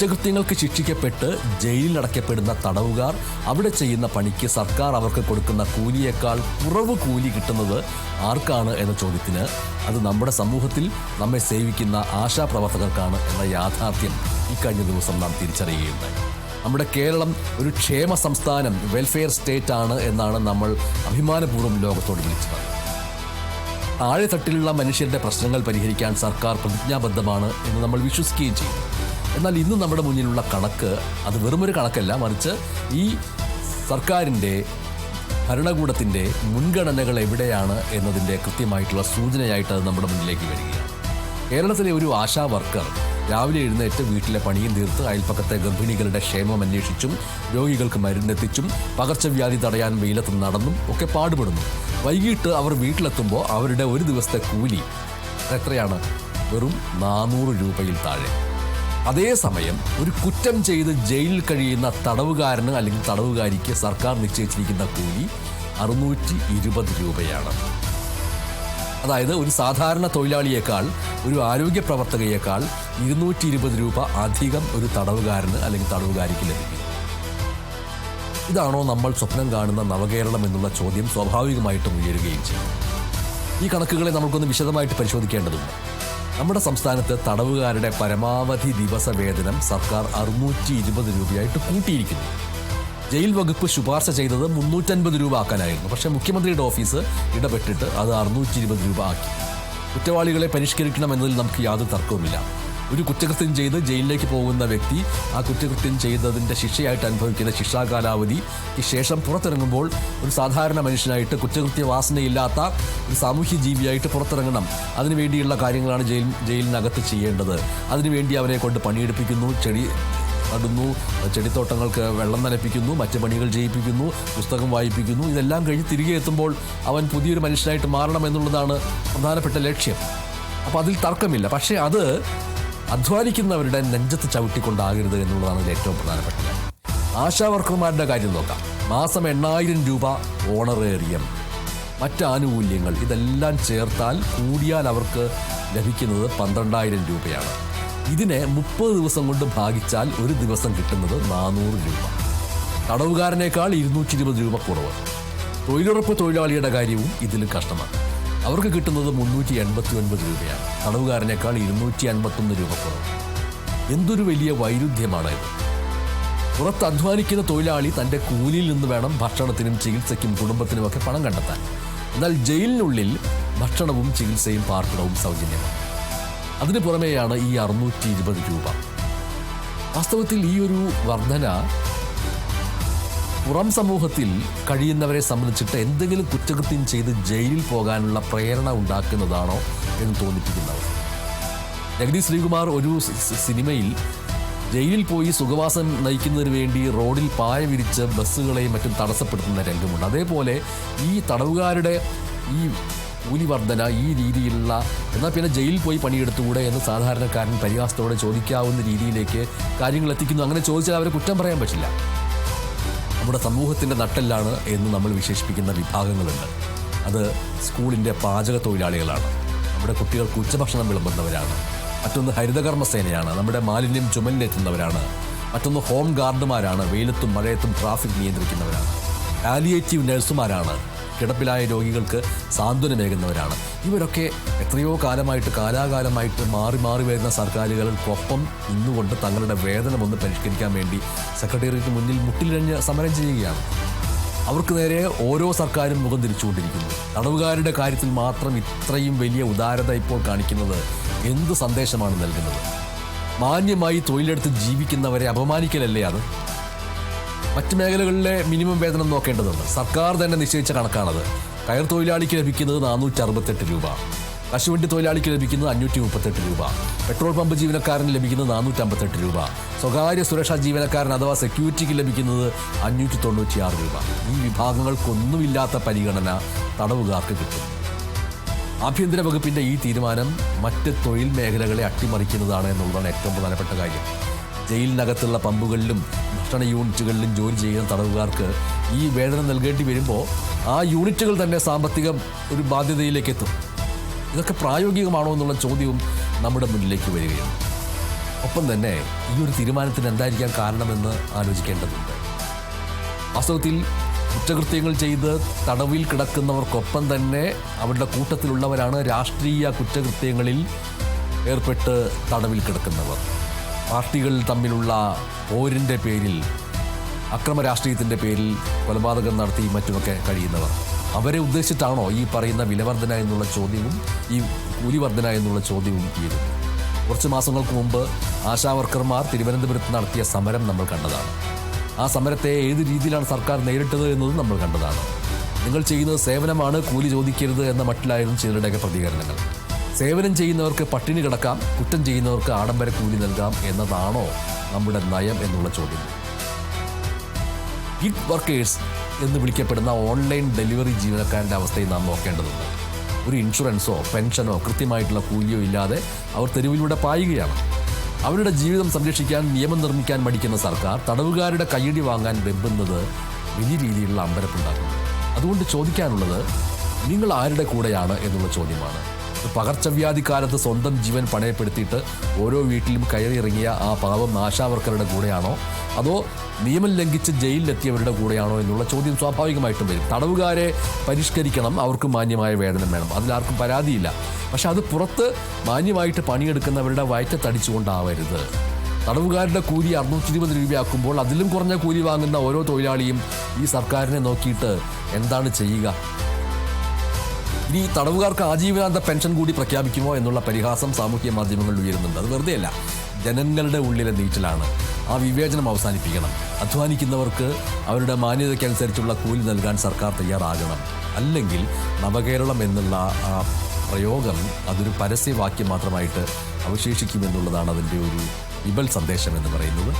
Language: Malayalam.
കുറ്റകൃത്യങ്ങൾക്ക് ശിക്ഷിക്കപ്പെട്ട് ജയിലിലടയ്ക്കപ്പെടുന്ന തടവുകാർ അവിടെ ചെയ്യുന്ന പണിക്ക് സർക്കാർ അവർക്ക് കൊടുക്കുന്ന കൂലിയേക്കാൾ കുറവ് കൂലി കിട്ടുന്നത് ആർക്കാണ് എന്ന ചോദ്യത്തിന് അത് നമ്മുടെ സമൂഹത്തിൽ നമ്മെ സേവിക്കുന്ന ആശാപ്രവർത്തകർക്കാണ് എന്ന യാഥാർത്ഥ്യം ഇക്കഴിഞ്ഞ ദിവസം നാം തിരിച്ചറിയുകയുണ്ടായി. നമ്മുടെ കേരളം ഒരു ക്ഷേമ സംസ്ഥാനം വെൽഫെയർ സ്റ്റേറ്റ് ആണ് എന്നാണ് നമ്മൾ അഭിമാനപൂർവം ലോകത്തോട് വിളിച്ചത്. താഴെത്തട്ടിലുള്ള മനുഷ്യരുടെ പ്രശ്നങ്ങൾ പരിഹരിക്കാൻ സർക്കാർ പ്രതിജ്ഞാബദ്ധമാണ് എന്ന് നമ്മൾ വിശ്വസിക്കുകയും ചെയ്യും എന്നാൽ ഇന്ന് നമ്മുടെ മുന്നിലുള്ള കണക്ക് അത് വെറുമൊരു കണക്കല്ല മറിച്ച് ഈ സർക്കാരിന്റെ ഭരണകൂടത്തിന്റെ മുൻഗണനകൾ എവിടെയാണ് എന്നതിന്റെ കൃത്യമായിട്ടുള്ള സൂചനയായിട്ട് അത് നമ്മുടെ മുന്നിലേക്ക് വരികയാണ്. കേരളത്തിലെ ഒരു ആശാ വർക്കർ രാവിലെ എഴുന്നേറ്റ് വീട്ടിലെ പണിയും തീർത്ത് അയൽപ്പക്കത്തെ ഗർഭിണികളുടെ ക്ഷേമം അന്വേഷിച്ചും രോഗികൾക്ക് മരുന്നെത്തിച്ചും പകർച്ചവ്യാധി തടയാൻ വെയിലത്ത് നടന്നും ഒക്കെ പാടുപെടുന്നു. വൈകിട്ട് അവർ വീട്ടിലെത്തുമ്പോൾ അവരുടെ ഒരു ദിവസത്തെ കൂലി എത്രയാണ്? വെറും നാനൂറ് രൂപയിൽ താഴെ. അതേസമയം ഒരു കുറ്റം ചെയ്ത് ജയിലിൽ കഴിയുന്ന തടവുകാരന് അല്ലെങ്കിൽ തടവുകാരിക്ക് സർക്കാർ നിശ്ചയിച്ചിരിക്കുന്ന കൂലി അറുന്നൂറ്റി ഇരുപത് രൂപയാണ്. അതായത് ഒരു സാധാരണ തൊഴിലാളിയേക്കാൾ ഒരു ആരോഗ്യ പ്രവർത്തകയേക്കാൾ ഇരുന്നൂറ്റി ഇരുപത് രൂപ അധികം ഒരു തടവുകാരന് അല്ലെങ്കിൽ തടവുകാരിക്ക് ലഭിക്കും. ഇതാണോ നമ്മൾ സ്വപ്നം കാണുന്ന നവകേരളം എന്നുള്ള ചോദ്യം സ്വാഭാവികമായിട്ടും ഉയരുകയും ചെയ്യും. ഈ കണക്കുകളെ നമുക്കൊന്ന് വിശദമായിട്ട് പരിശോധിക്കേണ്ടതുണ്ട്. നമ്മുടെ സംസ്ഥാനത്ത് തടവുകാരുടെ പരമാവധി ദിവസ വേതനം സർക്കാർ അറുന്നൂറ്റി ഇരുപത് രൂപയായിട്ട് കൂട്ടിയിരിക്കുന്നു. ജയിൽ വകുപ്പ് ശുപാർശ ചെയ്തത് മുന്നൂറ്റൻപത് രൂപ ആക്കാനായിരുന്നു. പക്ഷേ മുഖ്യമന്ത്രിയുടെ ഓഫീസ് ഇടപെട്ടിട്ട് അത് അറുന്നൂറ്റി ഇരുപത് രൂപ ആക്കി. കുറ്റവാളികളെ പരിഷ്കരിക്കണമെന്നതിൽ നമുക്ക് യാതൊരു തർക്കവുമില്ല. ഒരു കുറ്റകൃത്യം ചെയ്ത് ജയിലിലേക്ക് പോകുന്ന വ്യക്തി ആ കുറ്റകൃത്യം ചെയ്തതിന്റെ ശിക്ഷയായിട്ട് അനുഭവിക്കുന്ന ശിക്ഷാ കാലാവധിക്ക് ശേഷം പുറത്തിറങ്ങുമ്പോൾ ഒരു സാധാരണ മനുഷ്യനായിട്ട് കുറ്റകൃത്യ വാസനയില്ലാത്ത ഒരു സാമൂഹ്യ ജീവിയായിട്ട് പുറത്തിറങ്ങണം. അതിനുവേണ്ടിയുള്ള കാര്യങ്ങളാണ് ജയിൽ ജയിലിനകത്ത് ചെയ്യേണ്ടത്. അതിനുവേണ്ടി അവരെ കൊണ്ട് പണിയെടുപ്പിക്കുന്നു ചെടി നടുന്നു ചെടിത്തോട്ടങ്ങൾക്ക് വെള്ളം നനപ്പിക്കുന്നു മറ്റ് പണികൾ ചെയ്യിപ്പിക്കുന്നു പുസ്തകം വായിപ്പിക്കുന്നു. ഇതെല്ലാം കഴിഞ്ഞ് തിരികെ എത്തുമ്പോൾ അവൻ പുതിയൊരു മനുഷ്യനായിട്ട് മാറണം എന്നുള്ളതാണ് പ്രധാനപ്പെട്ട ലക്ഷ്യം. അപ്പോൾ അതിൽ തർക്കമില്ല. പക്ഷേ അത് അധ്വാനിക്കുന്നവരുടെ നെഞ്ചത്ത് ചവിട്ടിക്കൊണ്ടാകരുത് എന്നുള്ളതാണ് ഏറ്റവും പ്രധാനപ്പെട്ടത് ആശാ വർക്കർമാരുടെ കാര്യം നോക്കാം. മാസം എണ്ണായിരം രൂപ ഓണറേറിയം. മറ്റ് ആനുകൂല്യങ്ങൾ ഇതെല്ലാം ചേർത്താൽ കൂടിയാൽ അവർക്ക് ലഭിക്കുന്നത് പന്ത്രണ്ടായിരം രൂപയാണ്. ഇതിനെ മുപ്പത് ദിവസം കൊണ്ട് ഭാഗിച്ചാൽ ഒരു ദിവസം കിട്ടുന്നത് നാനൂറ് രൂപ. തടവുകാരനേക്കാൾ ഇരുന്നൂറ്റി ഇരുപത് രൂപ കുറവ്. തൊഴിലുറപ്പ് തൊഴിലാളിയുടെ കാര്യവും ഇതിൽ കഷ്ടമാണ്. അവർക്ക് കിട്ടുന്നത് മുന്നൂറ്റി എൺപത്തി ഒൻപത് രൂപയാണ്. തടവുകാരനേക്കാൾ ഇരുന്നൂറ്റി അൻപത്തൊന്ന് രൂപ കുറവ്. എന്തൊരു വലിയ വൈരുദ്ധ്യമാണ് ഇത്. പുറത്ത് അധ്വാനിക്കുന്ന തൊഴിലാളി തന്റെ കൂലിയിൽ നിന്ന് വേണം ഭക്ഷണത്തിനും ചികിത്സയ്ക്കും കുടുംബത്തിനുമൊക്കെ പണം കണ്ടെത്താൻ. എന്നാൽ ജയിലിനുള്ളിൽ ഭക്ഷണവും ചികിത്സയും പാർപ്പിടവും സൗജന്യമാണ്. അതിനു പുറമെയാണ് ഈ അറുന്നൂറ്റി ഇരുപത് രൂപ. വാസ്തവത്തിൽ ഈ ഒരു വർധന പുറം സമൂഹത്തിൽ കഴിയുന്നവരെ സംബന്ധിച്ചിട്ട് എന്തെങ്കിലും കുറ്റകൃത്യം ചെയ്ത് ജയിലിൽ പോകാനുള്ള പ്രേരണ ഉണ്ടാക്കുന്നതാണോ എന്ന് തോന്നിപ്പിക്കുന്നത് ജഗദീഷ് ശ്രീകുമാർ ഒരു സിനിമയിൽ ജയിലിൽ പോയി സുഖവാസം നയിക്കുന്നതിന് വേണ്ടി റോഡിൽ പായ വിരിച്ച് ബസ്സുകളെയും മറ്റും തടസ്സപ്പെടുത്തുന്ന രംഗമുണ്ട്. അതേപോലെ ഈ തടവുകാരുടെ ഈ കൂലി വർധന ഈ രീതിയിലുള്ള എന്നാൽ പിന്നെ ജയിലിൽ പോയി പണിയെടുത്തുകൂടെ എന്ന് സാധാരണക്കാരൻ പരിഹാസത്തോടെ ചോദിക്കാവുന്ന രീതിയിലേക്ക് കാര്യങ്ങൾ എത്തിക്കുന്നു. അങ്ങനെ ചോദിച്ചാൽ അവരെ കുറ്റം പറയാൻ പറ്റില്ല. നമ്മുടെ സമൂഹത്തിന്റെ നട്ടെല്ലാണ് എന്ന് നമ്മൾ വിശേഷിപ്പിക്കുന്ന വിഭാഗങ്ങളുണ്ട്. അത് സ്കൂളിന്റെ പാചക തൊഴിലാളികളാണ്. നമ്മുടെ കുട്ടികൾക്ക് ഉച്ചഭക്ഷണം വിളമ്പുന്നവരാണ്. മറ്റൊന്ന് ഹരിതകർമ്മ സേനയാണ് നമ്മുടെ മാലിന്യം ചുമലിലെത്തുന്നവരാണ് മറ്റൊന്ന് ഹോം ഗാർഡുമാരാണ്. വെയിലത്തും മഴയത്തും ട്രാഫിക് നിയന്ത്രിക്കുന്നവരാണ്. പാലിയേറ്റീവ് നഴ്സുമാരാണ് കിടപ്പിലായ രോഗികൾക്ക് സാന്ത്വനമേകുന്നവരാണ്. ഇവരൊക്കെ എത്രയോ കാലമായിട്ട് കാലാകാലമായിട്ട് മാറി മാറി വരുന്ന സർക്കാരുകൾക്കൊപ്പം നിന്നുകൊണ്ട് തങ്ങളുടെ വേതനം ഒന്ന് പരിഷ്കരിക്കാൻ വേണ്ടി സെക്രട്ടേറിയറ്റ് മുന്നിൽ മുട്ടിലിഴഞ്ഞ് സമരം ചെയ്യുകയാണ്. അവർക്ക് നേരെ ഓരോ സർക്കാരും മുഖം തിരിച്ചുകൊണ്ടിരിക്കുന്നു. തടവുകാരുടെ കാര്യത്തിൽ മാത്രം ഇത്രയും വലിയ ഉദാരത ഇപ്പോൾ കാണിക്കുന്നത് എന്ത് സന്ദേശമാണ് നൽകുന്നത്? മാന്യമായി തൊഴിലെടുത്ത് ജീവിക്കുന്നവരെ അപമാനിക്കലല്ലേ അത്? മറ്റ് മേഖലകളിലെ മിനിമം വേതനം നോക്കേണ്ടതുണ്ട്. സർക്കാർ തന്നെ നിശ്ചയിച്ച കണക്കാണത്. കയർ തൊഴിലാളിക്ക് ലഭിക്കുന്നത് നാനൂറ്റി അറുപത്തെട്ട് രൂപ. കശുവണ്ടി തൊഴിലാളിക്ക് ലഭിക്കുന്നത് അഞ്ഞൂറ്റി മുപ്പത്തെട്ട് രൂപ. പെട്രോൾ പമ്പ് ജീവനക്കാരന് ലഭിക്കുന്നത് നാനൂറ്റി അമ്പത്തെട്ട് രൂപ. സ്വകാര്യ സുരക്ഷാ ജീവനക്കാരൻ അഥവാ സെക്യൂരിറ്റിക്ക് ലഭിക്കുന്നത് അഞ്ഞൂറ്റി തൊണ്ണൂറ്റിയാറ് രൂപ. ഈ വിഭാഗങ്ങൾക്കൊന്നുമില്ലാത്ത പരിഗണന തടവുകാർക്ക് കിട്ടും. ആഭ്യന്തര വകുപ്പിന്റെ ഈ തീരുമാനം മറ്റ് തൊഴിൽ മേഖലകളെ അട്ടിമറിക്കുന്നതാണ് എന്നുള്ളതാണ് ഏറ്റവും പ്രധാനപ്പെട്ട കാര്യം. ജയിലിനകത്തുള്ള പമ്പുകളിലും ഭക്ഷണ യൂണിറ്റുകളിലും ജോലി ചെയ്യുന്ന തടവുകാർക്ക് ഈ വേതനം നൽകേണ്ടി വരുമ്പോൾ ആ യൂണിറ്റുകൾ തന്നെ സാമ്പത്തിക ഒരു ബാധ്യതയിലേക്ക് എത്തും ഇതൊക്കെ പ്രായോഗികമാണോ എന്നുള്ള ചോദ്യവും നമ്മുടെ മുന്നിലേക്ക് വരികയാണ്. ഒപ്പം തന്നെ ഈ ഒരു തീരുമാനത്തിന് എന്തായിരിക്കാം കാരണമെന്ന് ആലോചിക്കേണ്ടതുണ്ട്. വാസ്തവത്തിൽ കുറ്റകൃത്യങ്ങൾ ചെയ്ത് തടവിൽ കിടക്കുന്നവർക്കൊപ്പം തന്നെ അവരുടെ കൂട്ടത്തിലുള്ളവരാണ് രാഷ്ട്രീയ കുറ്റകൃത്യങ്ങളിൽ ഏർപ്പെട്ട് തടവിൽ കിടക്കുന്നവർ. പാർട്ടികൾ തമ്മിലുള്ള പോരിന്റെ പേരിൽ അക്രമ രാഷ്ട്രീയത്തിന്റെ പേരിൽ കൊലപാതകം നടത്തി മറ്റുമൊക്കെ കഴിയുന്നവർ. അവരെ ഉദ്ദേശിച്ചിട്ടാണോ ഈ പറയുന്ന വിലവർധന എന്നുള്ള ചോദ്യവും ഈ കൂലിവർധന എന്നുള്ള ചോദ്യവും ഉയരുന്നത്? കുറച്ച് മാസങ്ങൾക്ക് മുമ്പ് ആശാവർക്കർമാർ തിരുവനന്തപുരത്ത് നടത്തിയ സമരം നമ്മൾ കണ്ടതാണ്. ആ സമരത്തെ ഏത് രീതിയിലാണ് സർക്കാർ നേരിട്ടത് എന്നതും നമ്മൾ കണ്ടതാണ്. നിങ്ങൾ ചെയ്യുന്നത് സേവനമാണ് കൂലി ചോദിക്കരുത് എന്ന മട്ടിലായിരുന്നു ചിലരുടെയൊക്കെ പ്രതികരണങ്ങൾ. സേവനം ചെയ്യുന്നവർക്ക് പട്ടിണി കിടക്കാം കുറ്റം ചെയ്യുന്നവർക്ക് ആഡംബര കൂലി നൽകാം എന്നതാണോ നമ്മുടെ നയം എന്നുള്ള ചോദ്യം. ഗിഗ് വർക്കേഴ്സ് എന്ന് വിളിക്കപ്പെടുന്ന ഓൺലൈൻ ഡെലിവറി ജീവനക്കാരന്റെ അവസ്ഥയിൽ നാം നോക്കേണ്ടതുണ്ട്. ഒരു ഇൻഷുറൻസോ പെൻഷനോ കൃത്യമായിട്ടുള്ള കൂലിയോ ഇല്ലാതെ അവർ തെരുവിലൂടെ പായുകയാണ്. അവരുടെ ജീവിതം സംരക്ഷിക്കാൻ നിയമം നിർമ്മിക്കാൻ മടിക്കുന്ന സർക്കാർ തടവുകാരുടെ കയ്യടി വാങ്ങാൻ വെമ്പുന്നത് വലിയ രീതിയിലുള്ള അമ്പരപ്പുണ്ടാക്കുന്നു. അതുകൊണ്ട് ചോദിക്കാനുള്ളത് നിങ്ങൾ ആരുടെ കൂടെയാണ് എന്നുള്ള ചോദ്യമാണ്. ഒരു പകർച്ചവ്യാധി കാലത്ത് സ്വന്തം ജീവൻ പണയപ്പെടുത്തിയിട്ട് ഓരോ വീട്ടിലും കയറിയിറങ്ങിയ ആ പാവം ആശാവർക്കറുടെ കൂടെയാണോ? അതോ നിയമം ലംഘിച്ച് ജയിലിലെത്തിയവരുടെ കൂടെയാണോ എന്നുള്ള ചോദ്യം സ്വാഭാവികമായിട്ടും വരും. തടവുകാരെ പരിഷ്കരിക്കണം അവർക്ക് മാന്യമായ വേതനം വേണം. അതിലാർക്കും പരാതിയില്ല. പക്ഷെ അത് പുറത്ത് മാന്യമായിട്ട് പണിയെടുക്കുന്നവരുടെ വയറ്റത്തടിച്ചുകൊണ്ടാവരുത്. തടവുകാരുടെ കൂലി അറുന്നൂറ്റി ഇരുപത് രൂപയാക്കുമ്പോൾ അതിലും കുറഞ്ഞ കൂലി വാങ്ങുന്ന ഓരോ തൊഴിലാളിയും ഈ സർക്കാരിനെ നോക്കിയിട്ട് എന്താണ് ചെയ്യുക? ഇനി തടവുകാർക്ക് ആജീവനാന്ത പെൻഷൻ കൂടി പ്രഖ്യാപിക്കുമോ എന്നുള്ള പരിഹാസം സാമൂഹ്യ മാധ്യമങ്ങളിൽ ഉയരുന്നുണ്ട്. അത് വെറുതെയല്ല. ജനങ്ങളുടെ ഉള്ളിലെ നീറ്റിലാണ് ആ വിവേചനം അവസാനിപ്പിക്കണം. അധ്വാനിക്കുന്നവർക്ക് അവരുടെ മാന്യതയ്ക്കനുസരിച്ചുള്ള കൂലി നൽകാൻ സർക്കാർ തയ്യാറാകണം. അല്ലെങ്കിൽ നവകേരളം എന്നുള്ള ആ പ്രയോഗം അതൊരു പരസ്യവാക്യം മാത്രമായിട്ട് അവശേഷിക്കുമെന്നുള്ളതാണ് അതിന്റെ ഒരു വിപൽ സന്ദേശം എന്ന് പറയുന്നത്.